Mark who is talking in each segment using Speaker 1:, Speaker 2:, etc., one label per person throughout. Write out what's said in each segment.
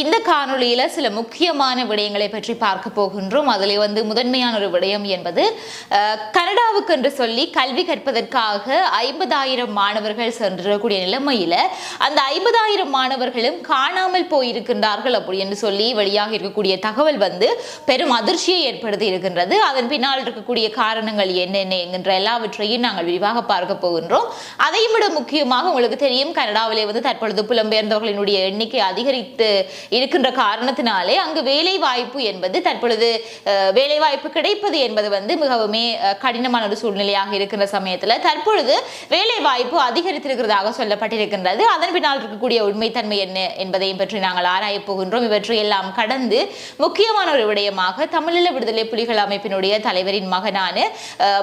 Speaker 1: இந்த காணொளியில் சில முக்கியமான விடயங்களை பற்றி பார்க்க போகின்றோம். அதில் வந்து முதன்மையான ஒரு விடயம் என்பது கனடாவுக்கு என்று சொல்லி கல்வி கற்பதற்காக ஐம்பதாயிரம் மாணவர்கள் சென்றக்கூடிய நிலைமையில அந்த ஐம்பதாயிரம் மாணவர்களும் காணாமல் போயிருக்கின்றார்கள் அப்படி என்று சொல்லி வெளியாக இருக்கக்கூடிய தகவல் வந்து பெரும் அதிர்ச்சியை ஏற்படுத்தி இருக்கின்றது. அதன் பின்னால் இருக்கக்கூடிய காரணங்கள் என்னென்ன என்கின்ற எல்லாவற்றையும் நாங்கள் விரிவாக பார்க்க போகின்றோம். அதையும் விட முக்கியமாக உங்களுக்கு தெரியும் கனடாவிலே வந்து தற்பொழுது புலம்பெயர்ந்தவர்களினுடைய எண்ணிக்கை அதிகரித்து இருக்கின்ற காரணத்தினாலே அங்கு வேலை வாய்ப்பு என்பது தற்பொழுது வேலை வாய்ப்பு கிடைப்பது என்பது வந்து மிகவுமே கடினமான ஒரு சூழ்நிலையாக இருக்கின்ற சமயத்தில் தற்பொழுது வேலை வாய்ப்பு அதிகரித்திருக்கிறதாக சொல்லப்பட்டிருக்கின்றது. அதன் பின்னால் இருக்கக்கூடிய உண்மைத்தன்மை என்ன என்பதையும் பற்றி நாங்கள் ஆராயப் போகின்றோம். இவற்றை எல்லாம் கடந்து முக்கியமான ஒரு விடயமாக தமிழீழ விடுதலை புலிகள் அமைப்பினுடைய தலைவரின் மகனான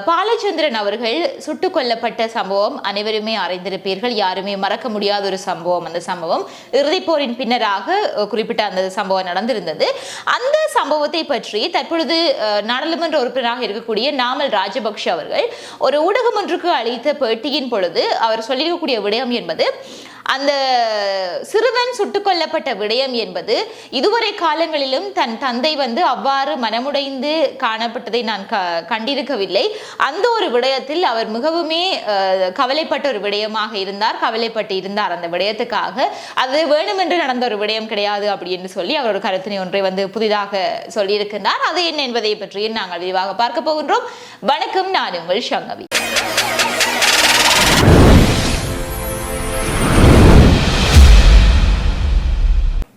Speaker 1: பாலச்சந்திரன் அவர்கள் சுட்டுக் கொல்லப்பட்ட சம்பவம் அனைவருமே அறிந்திருப்பீர்கள். யாருமே மறக்க முடியாத ஒரு சம்பவம். அந்த சம்பவம் இறுதிப்போரின் பின்னராக குறிப்பிட்ட அந்த சம்பவம் நடந்திருந்தது. அந்த சம்பவத்தை பற்றி தற்பொழுது அஹ், நாடாளுமன்ற உறுப்பினராக இருக்கக்கூடிய நாமல் ராஜபக்ஷ அவர்கள் ஒரு ஊடகம் ஒன்றுக்கு அளித்த பேட்டியின் பொழுது அவர் சொல்லியிருக்கக்கூடிய விடயம் என்பது அந்த சிறுவன் சுட்டுக் கொல்லப்பட்ட விடயம் என்பது இதுவரை காலங்களிலும் தன் தந்தை வந்து அவ்வாறு மனமுடைந்து காணப்பட்டதை நான் க கண்டிருக்கவில்லை. அந்த ஒரு விடயத்தில் அவர் மிகவுமே கவலைப்பட்ட ஒரு விடயமாக இருந்தார் கவலைப்பட்டு இருந்தார் அந்த விடயத்துக்காக. அது வேணுமென்று நடந்த ஒரு விடயம் கிடையாது அப்படின்னு சொல்லி அவர் ஒரு கருத்தினை ஒன்றை வந்து புதிதாக சொல்லியிருக்கின்றார். அது என்ன என்பதை பற்றியும் நாங்கள் விரிவாக பார்க்க போகின்றோம். வணக்கம் நான் உங்கள் சங்கவி.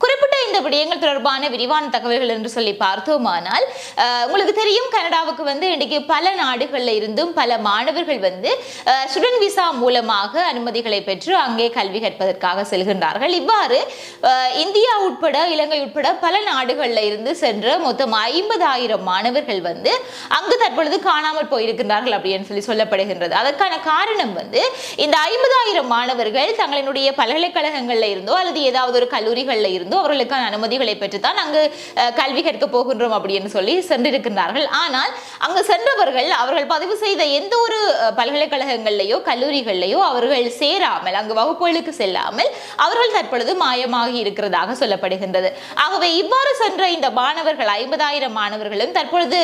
Speaker 1: குறிப்பிட்ட இந்த விடயங்கள் தொடர்பான விரிவான தகவல்கள் என்று சொல்லி பார்த்தோமானால் உங்களுக்கு தெரியும் கனடாவுக்கு வந்து இன்றைக்கு பல நாடுகளில் இருந்தும் பல மாணவர்கள் வந்து ஸ்டூடெண்ட் விசா மூலமாக அனுமதிகளை பெற்று அங்கே கல்வி கற்பதற்காக செல்கின்றார்கள். இவ்வாறு இந்தியா உட்பட இலங்கை உட்பட பல நாடுகளில் இருந்து சென்ற மொத்தம் ஐம்பதாயிரம் மாணவர்கள் வந்து அங்கு தற்பொழுது காணாமல் போயிருக்கின்றார்கள் அப்படின்னு சொல்லி சொல்லப்படுகின்றது. அதற்கான காரணம் வந்து இந்த ஐம்பதாயிரம் மாணவர்கள் தங்களினுடைய பல்கலைக்கழகங்களில் இருந்தோ அல்லது ஏதாவது ஒரு கல்லூரிகளில் இருந்தோ அவர்களுக்கான அனுமதிகளை பெற்றுத்தான் அங்கு கல்வி கற்க போகின்றோம் அப்படின்னு சொல்லி சென்றிருக்கின்றார்கள். ஆனால் அங்கு சென்றவர்கள் அவர்கள் பதிவு செய்த எந்த ஒரு பல்கலைக்கழகங்கள்லையோ கல்லூரிகள்லையோ அவர்கள் சேராமல் அங்கு வகுப்புகளுக்கு செல்லாமல் அவர்கள் தற்பொழுது மாயமாகி இருக்கிறதாக சொல்லப்படுகின்றது. ஆகவே இவ்வாறு சென்ற இந்த மாணவர்கள் ஐம்பதாயிரம் மாணவர்களும் தற்பொழுது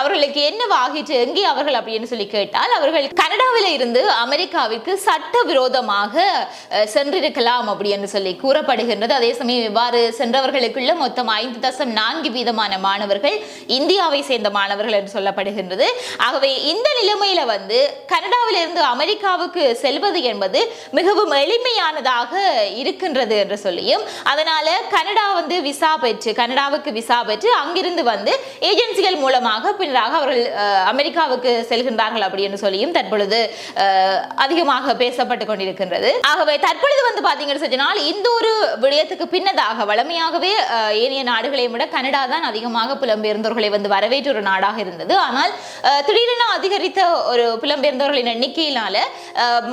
Speaker 1: அவர்களுக்கு என்னவாகிட்டு எங்கே அவர்கள் அப்படின்னு சொல்லி கேட்டால் அவர்கள் கனடாவில் இருந்து அமெரிக்காவிற்கு சட்ட விரோதமாக சென்றிருக்கலாம் அப்படின்னு சொல்லி கூறப்படுகின்றது. அதே சமயம் இவ்வாறு சென்றவர்களுக்குள்ள மொத்தம் ஐந்து தசம் நான்கு வீதமான மாணவர்கள் இந்தியாவை சேர்ந்த மாணவர்கள் என்று சொல்லப்படுகின்றது. ஆகவே இந்த நிலைமையில வந்து கனடாவிலிருந்து அமெரிக்காவுக்கு செல்வது என்பது மிகவும் எளிமையானதாக இருக்கின்றது என்று சொல்லியும் அதனால கனடா வந்து விசா பெற்று கனடாவுக்கு விசா பெற்று அங்கிருந்து வந்து ஏஜென்சிகள் மூலமாக பின்னராக அவர்கள் அமெரிக்காவுக்கு செல்கின்றார்கள் அப்படின்னு சொல்லியும் தற்பொழுது அதிகமாக பேசப்பட்டு கொண்டிருக்கின்றது. ஆகவே தற்பொழுது வந்து பாத்தீங்கன்னு சொன்னால் இந்த ஒரு விடயத்துக்கு முன்னதாக வளமையாகவே ஏனைய நாடுகளை விட கனடா தான் அதிகமாக புலம்பெயர்ந்தோர்களை வந்து வரவேற்ற ஒரு நாடாக இருந்தது. ஆனால் திடீரென அதிகரித்த ஒரு புலம்பெயர்ந்தவர்களின் எண்ணிக்கையினால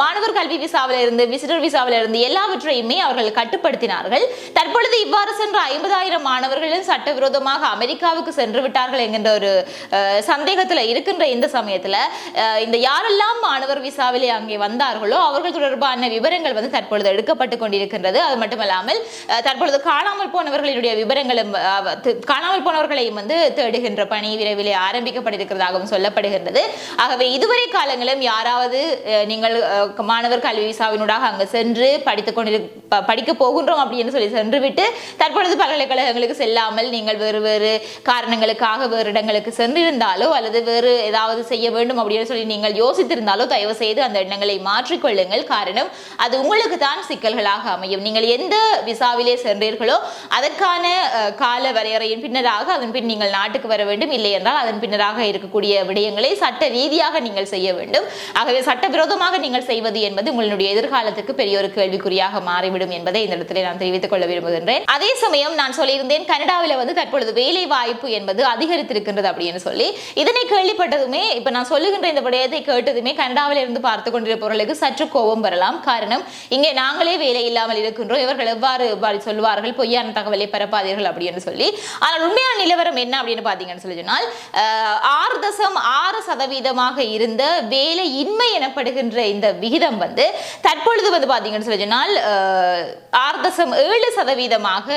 Speaker 1: மாணவர் கல்வி விசாவில் இருந்து விசிட்டர் விசாவில் இருந்து எல்லாவற்றையுமே அவர்கள் கட்டுப்படுத்தினார்கள். தற்பொழுது இவ்வாறு சென்ற ஐம்பதாயிரம் மாணவர்களும் சட்டவிரோதமாக அமெரிக்காவுக்கு சென்று விட்டார்கள் என்கின்ற ஒரு சந்தேகத்தில் இருக்கின்ற இந்த சமயத்தில் இந்த யாரெல்லாம் மாணவர் விசாவிலே அங்கே வந்தார்களோ அவர்கள் தொடர்பான விவரங்கள் வந்து தற்பொழுது எடுக்கப்பட்டு கொண்டிருக்கின்றது. அது மட்டுமல்லாமல் தற்பொழுது தற்பொழுது காணாமல் போனவர்களுடைய விவரங்களும் காணாமல் போனவர்களையும் வந்து தேடுகின்ற பணி விரைவிலே ஆரம்பிக்கப்பட்டிருக்கிறதாகவும் சொல்லப்படுகின்றது. ஆகவே இதுவரை காலங்களும் யாராவது அஹ், நீங்கள் மாணவர் கல்வி விசாவினூடாக அங்கு சென்று படித்துக் கொண்டிரு படிக்க போகின்றோம் அப்படின்னு சொல்லி சென்றுவிட்டு தற்பொழுது பல்கலைக்கழகங்களுக்கு செல்லாமல் நீங்கள் வேறு வேறு காரணங்களுக்காக வேறு இடங்களுக்கு சென்றிருந்தாலோ அல்லது வேறு ஏதாவது செய்ய வேண்டும் அப்படின்னு சொல்லி நீங்கள் யோசித்திருந்தாலோ தயவு செய்து அந்த எண்ணங்களை மாற்றிக்கொள்ளுங்கள் காரணம் அது உங்களுக்கு தான் சிக்கல்களாக அமையும். நீங்கள் எந்த விசாவிலே சென்றீர்களோ அதற்கான அஹ், கால வரையறையின் பின்னராக அதன் பின் நீங்கள் நாட்டுக்கு வர வேண்டும். இல்லை என்றால் அதன் பின்னராக இருக்கக்கூடிய விடயங்களை சட்ட ரீதியாக நீங்கள் செய்ய வேண்டும். ஆகவே சட்டவிரோதமாக நீங்கள் செய்வது என்பது உங்களுடைய எதிர்காலத்துக்கு பெரிய ஒரு கேள்விக்குறியாக மாறிவிடும். போய்விடும் என்பதை இந்த இடத்துல நான் தெரிவித்துக் கொள்ள விரும்புகின்றேன். அதே சமயம் நான் சொல்லியிருந்தேன் கனடாவில் வந்து தற்பொழுது வேலை வாய்ப்பு என்பது அதிகரித்திருக்கின்றது அப்படின்னு சொல்லி. இதனை கேள்விப்பட்டதுமே இப்ப நான் சொல்லுகின்ற இந்த விடயத்தை கேட்டதுமே கனடாவில் இருந்து பார்த்து கொண்டிருப்பவர்களுக்கு சற்று கோபம் வரலாம். காரணம் இங்கே நாங்களே வேலை இல்லாமல் இருக்கின்றோம். இவர்கள் எவ்வாறு சொல்வார்கள் பொய்யான தகவலை பரப்பாதீர்கள் அப்படின்னு சொல்லி. ஆனால் உண்மையான நிலவரம் என்ன அப்படின்னு பார்த்தீங்கன்னு சொல்லி சொன்னால் ஆறு தசம் ஆறு சதவீதமாக இருந்த வேலை இன்மை எனப்படுகின்ற இந்த விகிதம் வந்து தற்பொழுது வந்து பார்த்தீங்கன்னு சொல்லி சொன்னால் ஆறு தசம் ஏழு சதவீதமாக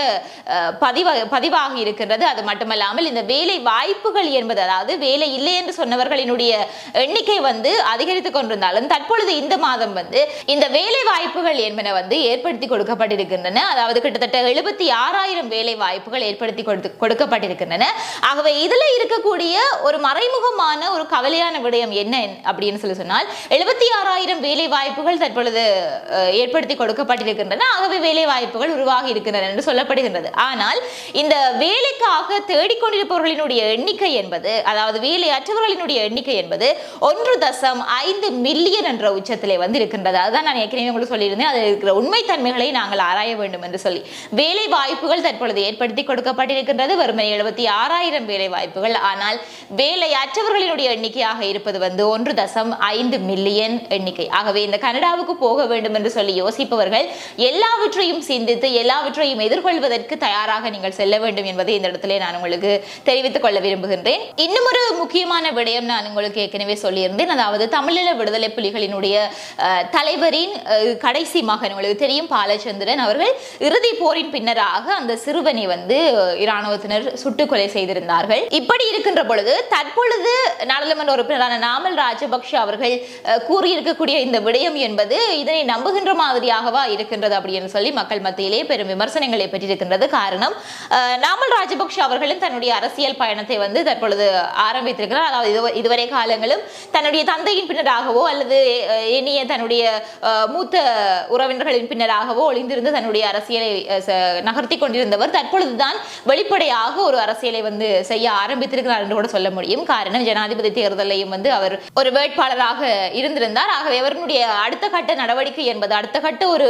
Speaker 1: பதிவாக பதிவா பதிவாகி இருக்கின்றது. அது மட்டுமல்லாமல் இந்த வேலை வாய்ப்புகள் என்பது அதாவது வேலை இல்லை என்று சொன்னவர்களினுடைய எண்ணிக்கை வந்து அதிகரித்து கொண்டிருந்தாலும் தற்பொழுது இந்த மாதம் வந்து இந்த வேலை வாய்ப்புகள் என்பன வந்து ஏற்படுத்தி கொடுக்கப்பட்டிருக்கின்றன. அதாவது கிட்டத்தட்ட எழுபத்தி ஆறாயிரம் வேலை வாய்ப்புகள் ஏற்படுத்தி கொடுத்து கொடுக்கப்பட்டிருக்கின்றன. ஆகவே இதில் இருக்கக்கூடிய ஒரு மறைமுகமான ஒரு கவலையான விடயம் என்ன அப்படின்னு சொல்லி சொன்னால் எழுபத்தி ஆறாயிரம் வேலை வாய்ப்புகள் தற்பொழுது ஏற்படுத்தி கொடுக்கப்பட்டிருக்கின்றன. தானாகவே வேலை வாய்ப்புகள் உருவாகி இருக்கின்றன என்று சொல்லப்படுகின்றது. ஆனால் இந்த வேலைக்காக தேடிக்கொண்டிருப்பவர்களினுடைய எண்ணிக்கை என்பது அதாவது வேலையற்றவர்களினுடைய எண்ணிக்கை என்பது ஒன்று தசம் ஐந்து மில்லியன் என்ற உச்சத்திலே வந்து இருக்கின்றது அதுதான் நான் ஏற்கனவே உங்களுக்கு சொல்லியிருந்தேன். அதில் இருக்கிற உண்மைத்தன்மைகளை நாங்கள் ஆராய வேண்டும் என்று சொல்லி. வேலை வாய்ப்புகள் தற்பொழுது ஏற்படுத்தி கொடுக்கப்பட்டிருக்கின்றது. வெறுமனே எழுபத்தி ஆறாயிரம் வேலை வாய்ப்புகள் ஆனால் வேலையற்றவர்களினுடைய எண்ணிக்கையாக இருப்பது வந்து ஒன்று தசம் ஐந்து மில்லியன் எண்ணிக்கை. ஆகவே இந்த கனடாவுக்கு போக வேண்டும் என்று சொல்லி யோசிப்பவர்கள் எல்லாவற்றையும் சிந்தித்து எல்லாவற்றையும் எதிர்கொள்வதற்கு தயாராக நீங்கள் செல்ல வேண்டும் என்பதை இந்த இடத்துல நான் உங்களுக்கு தெரிவித்துக் கொள்ள விரும்புகின்றேன். இன்னும் ஒரு முக்கியமான விடயம் நான் உங்களுக்கு ஏற்கனவே சொல்லியிருந்தேன். அதாவது தமிழீழ விடுதலை புலிகளினுடைய தலைவரின் கடைசி மகன் உங்களுக்கு தெரியும் பாலச்சந்திரன் அவர்கள் இறுதி போரின் பின்னராக அந்த சிறுவனை வந்து இராணுவத்தினர் சுட்டுக் கொலை செய்திருந்தார்கள். இப்படி இருக்கின்ற பொழுது தற்பொழுது நாடாளுமன்ற உறுப்பினரான நாமல் ராஜபக்ஷ அவர்கள் அஹ், கூறியிருக்கக்கூடிய இந்த விடயம் என்பது இதனை நம்புகின்ற மாதிரியாகவா இருக்கின்றது அப்படின்னு சொல்லி மக்கள் மத்தியிலே பெரும் விமர்சனங்களை பெற்றிருக்கின்றது காரணம் நாமல் ராஜபக்ஷ அவர்களும் தன்னுடைய அரசியல் பயணத்தை வந்து தற்பொழுது ஆரம்பித்திருக்கிறார். அதாவது இதுவரை காலங்களும் தன்னுடைய தந்தையின் பின்னராகவோ அல்லது இனிய தன்னுடைய மூத்த உறவினர்களின் பின்னராகவோ ஒளிந்திருந்து தன்னுடைய அரசியலை நகர்த்தி கொண்டிருந்தவர் தற்பொழுதுதான் வெளிப்படையாக ஒரு அரசியலை வந்து செய்ய ஆரம்பித்திருக்கிறார் என்று கூட சொல்ல முடியும். காரணம் ஜனாதிபதி தேர்தலையும் வந்து அவர் ஒரு வேட்பாளராக இருந்திருந்தார். ஆகவே அவருடைய அடுத்த கட்ட நடவடிக்கை என்பது அடுத்த கட்ட ஒரு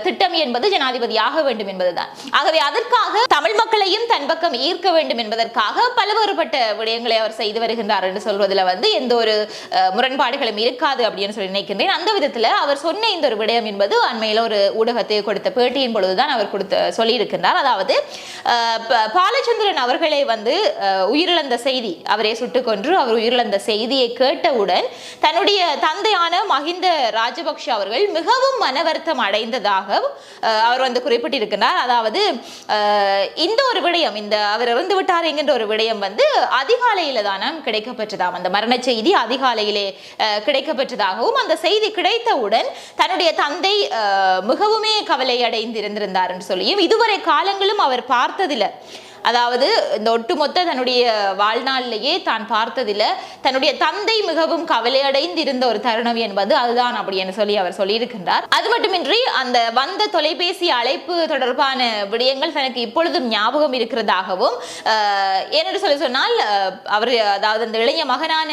Speaker 1: திட்டம் என்பது ஜனாதிபதியாக வேண்டும் என்பதுதான். ஆகவே அதற்காக தமிழ் மக்களையும் தன் பக்கம் ஈர்க்க வேண்டும் என்பதற்காக பலவேறுபட்ட விடயங்களை அவர் செய்து வருகின்றார் என்று சொல்வதில் வந்து எந்த ஒரு முரண்பாடுகளும் இருக்காது அப்படின்னு சொல்லி நினைக்கின்றேன். அந்த விதத்தில் அவர் சொன்ன இந்த ஒரு விடயம் என்பது அண்மையில் ஒரு ஊடகத்தை கொடுத்த பேட்டியின் பொழுதுதான் அவர் கொடுத்த சொல்லியிருக்கின்றார். அதாவது ப- பாலச்சந்திரன் அவர்களை வந்து உயிரிழந்த செய்தி அவரே சுட்டுக்கொன்று அவர் உயிரிழந்த செய்தியை கேட்டவுடன் தன்னுடைய தந்தையான மஹிந்த ராஜபக்ஷ அவர்கள் மிகவும் மனவருத்தம் அடைந்ததாக தொடர்பாக அவர் வந்து குறிப்பிட்டிருக்கிறார். அதாவது இந்த ஒரு விடயம் இந்த அவர் இறந்து விட்டார் என்கின்ற ஒரு விடயம் வந்து அதிகாலையில தானாம் கிடைக்கப்பெற்றதாம். அந்த மரண செய்தி அதிகாலையிலே அஹ், கிடைக்கப்பெற்றதாகவும் அந்த செய்தி கிடைத்தவுடன் தன்னுடைய தந்தை மிகவுமே கவலை அடைந்து இருந்திருந்தார் என்று சொல்லியும் இதுவரை காலங்களும் அவர் பார்த்ததில்லை. அதாவது இந்த ஒட்டுமொத்த தன்னுடைய வாழ்நாளிலேயே தான் பார்த்ததில் தன்னுடைய தந்தை மிகவும் கவலையடைந்து இருந்த ஒரு தருணம் என்பது அதுதான் அப்படின்னு சொல்லி அவர் சொல்லியிருக்கின்றார். அது மட்டுமின்றி அந்த வந்த தொலைபேசி அழைப்பு தொடர்பான விடயங்கள் தனக்கு இப்பொழுதும் ஞாபகம் இருக்கிறதாகவும் ஆஹ், ஏனென்று சொல்லி சொன்னால் அவர் அதாவது அந்த இளைய மகனான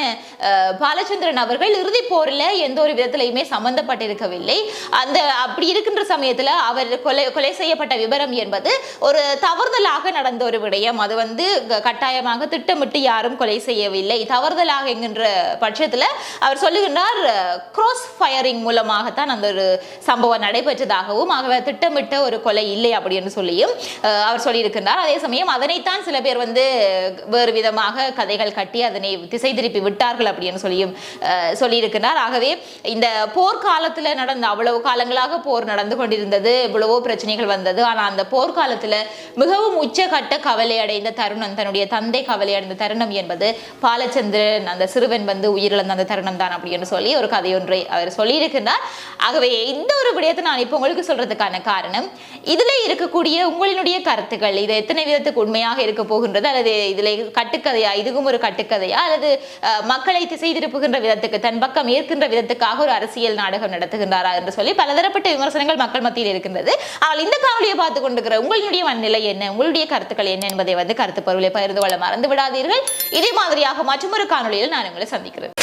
Speaker 1: பாலச்சந்திரன் அவர்கள் இறுதிப் போரில் எந்த ஒரு விதத்திலையுமே சம்பந்தப்பட்டிருக்கவில்லை. அந்த அப்படி இருக்கின்ற சமயத்தில் அவர் கொலை கொலை செய்யப்பட்ட விவரம் என்பது ஒரு தவறுதலாக நடந்த ஒரு விடயம். அது வந்து கட்டாயமாக திட்டமிட்டு யாரும் கொலை செய்யவில்லை. தவறுதலாக என்கின்ற பட்சத்தில் அவர் சொல்லுகின்றார் கிராஸ் ஃபயரிங் மூலமாகத்தான் அந்த ஒரு சம்பவம் நடைபெற்றதாகவும் ஆகவே திட்டமிட்ட ஒரு கொலை இல்லை அப்படின்னு சொல்லியும் அவர் சொல்லியிருக்கின்றார். அதே சமயம் அதனைத்தான் சில பேர் வந்து வேறு விதமாக கதைகள் கட்டி அதனை திசை திருப்பி விட்டார்கள் அப்படின்னு சொல்லியும் சொல்லியிருக்கின்றார். சொல்லியிருக்கிறார் ஆகவே இந்த போர்க்காலத்தில் நடந்த அவ்வளவு காலங்களாக போர் நடந்து கொண்டிருந்தது இவ்வளவோ பிரச்சனைகள் வந்தது. ஆனால் அந்த போர்க்காலத்தில் மிகவும் உச்சகட்ட கவலை அடைந்த தருணம் தன்னுடைய தந்தை கவலை அடைந்த தருணம் என்பது பாலச்சந்திரன் அந்த சிறுவன் வந்து உயிரிழந்த அந்த தருணம் தான் அப்படின்னு சொல்லி ஒரு கதையொன்றை அவர் சொல்லியிருக்கிறார். ஆகவே இந்த ஒரு விடயத்தை நான் இப்போ உங்களுக்கு சொல்றதுக்கான காரணம் இதுல இருக்கக்கூடிய உங்களினுடைய கருத்துக்கள் இது எத்தனை விதத்துக்கு உண்மையாக இருக்க போகின்றது அல்லது இதுல கட்டுக்கதையா இதுவும் ஒரு கட்டுக்கதையா அல்லது மக்களை திசை திருப்புகின்ற விதத்துக்கு தன் பக்கம் ஏற்கின்ற விதத்துக்காக ஒரு அரசியல் நாடகம் நடத்துகின்றாரா என்று சொல்லி பலதரப்பட்ட விமர்சனங்கள் மக்கள் மத்தியில் இருக்கின்றது. ஆனால் இந்த காவலியை பார்த்து கொண்டிருக்கிற உங்களுடைய மனநிலை என்ன? உங்களுடைய கருத்துக்கள் என்ன என்பதை வந்து கருத்து பொருளை பகிர்ந்து கொள்ள மறந்து விடாதீர்கள் இதே மாதிரியாக மற்றொரு காணொலியில் நான் உங்களை சந்திக்கிறேன்.